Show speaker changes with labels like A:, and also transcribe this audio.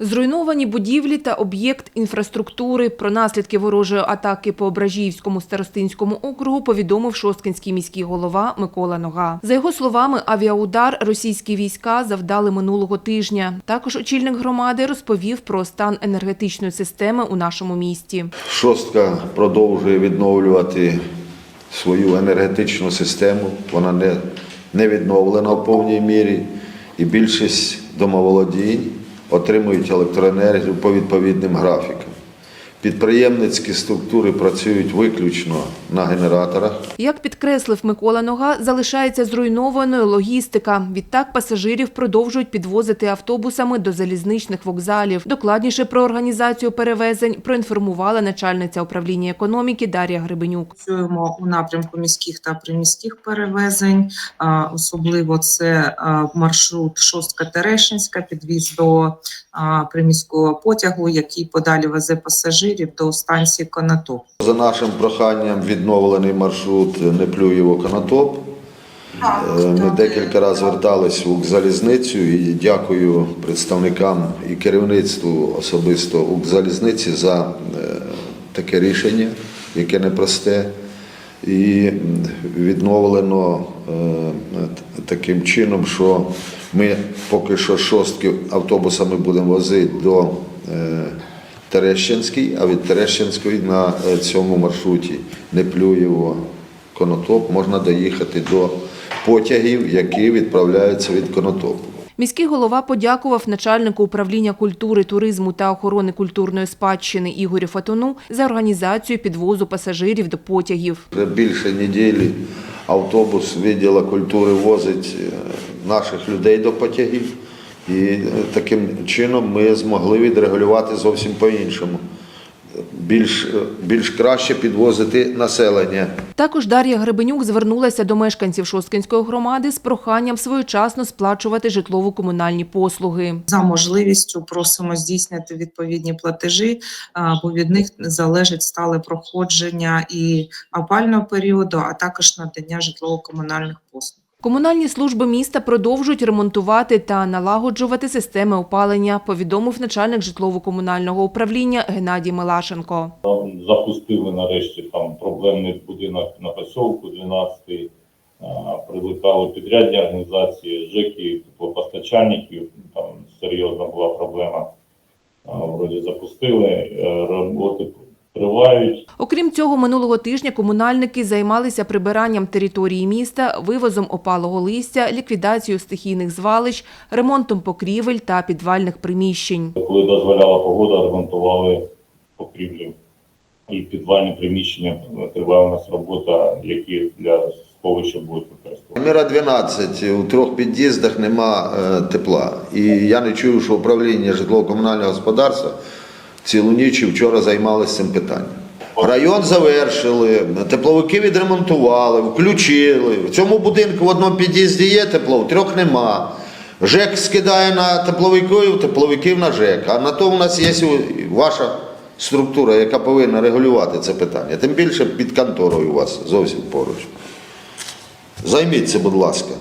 A: Зруйновані будівлі та об'єкт інфраструктури. Про наслідки ворожої атаки по Ображіївському старостинському округу повідомив шосткинський міський голова Микола Нога. За його словами, авіаудар російські війська завдали минулого тижня. Також очільник громади розповів про стан енергетичної системи у нашому місті.
B: Шостка продовжує відновлювати свою енергетичну систему. Вона не, не відновлена в повній мірі. І більшість домоволодінь отримують електроенергію по відповідним графікам. Підприємницькі структури працюють виключно на генераторах.
A: Як підкреслив Микола Нога, залишається зруйнованою логістика. Відтак пасажирів продовжують підвозити автобусами до залізничних вокзалів. Докладніше про організацію перевезень проінформувала начальниця управління економіки Дар'я Гребенюк.
C: працюємо у напрямку міських та приміських перевезень. А, Особливо це маршрут Шостка Терешинська, підвіз до приміського потягу, який подалі везе пасажирів до станції Конотоп.
B: За нашим проханням відновлений маршрут Неплюєво-Конотоп. Е, Ми декілька разів звертались в Укрзалізницю і дякую представникам і керівництву особисто Укрзалізниці за е, таке рішення, яке непросте. І відновлено е, таким чином, що ми поки що шостки автобусами будемо возити до Терещенський, а від Терещенської на е, цьому маршруті Неплюєво Конотоп можна доїхати до потягів, які відправляються від Конотопу.
A: Міський голова подякував начальнику управління культури, туризму та охорони культурної спадщини Ігорю Фатуну за організацію підвозу пасажирів до потягів.
B: Більше неділі автобус відділу культури возить е, наших людей до потягів. І е, таким чином ми змогли відрегулювати зовсім по-іншому. Більш, е, більш краще підвозити населення.
A: Також Дар'я Гребенюк звернулася до мешканців Шосткинської громади з проханням своєчасно сплачувати житлово-комунальні послуги.
C: За можливістю просимо здійснити відповідні платежі, бо від них залежить стале проходження і опального періоду, а також надання житлово-комунальних послуг.
A: Комунальні служби міста продовжують ремонтувати та налагоджувати системи опалення, повідомив начальник житлово-комунального управління Геннадій Милашенко.
D: Запустили нарешті там проблемний будинок на посілку 12-й, Привикали підрядні організації, ЖЕКи, теплопостачальників. Там серйозна була проблема. Вроді запустили, е, роботи тривають.
A: Окрім цього, минулого тижня комунальники займалися прибиранням території міста, вивозом опалого листя, ліквідацією стихійних звалищ, ремонтом покрівель та підвальних приміщень.
D: Коли дозволяла погода, ремонтували покрівлі і підвальні приміщення. Триває у нас робота, які для сховища будуть використовувати.
B: Міра 12, у трьох під'їздах нема е, тепла. І я не чую, що управління житлово-комунального господарства цілу ніч і вчора займалося цим питанням. Район завершили, тепловики відремонтували, включили. В цьому будинку в одному під'їзді є тепло, в трьох нема. ЖЕК скидає на тепловиків, тепловиків на ЖЕК. А на то у нас є ваша структура, яка повинна регулювати це питання. Тим більше під конторою у вас зовсім поруч. Займіться, будь ласка.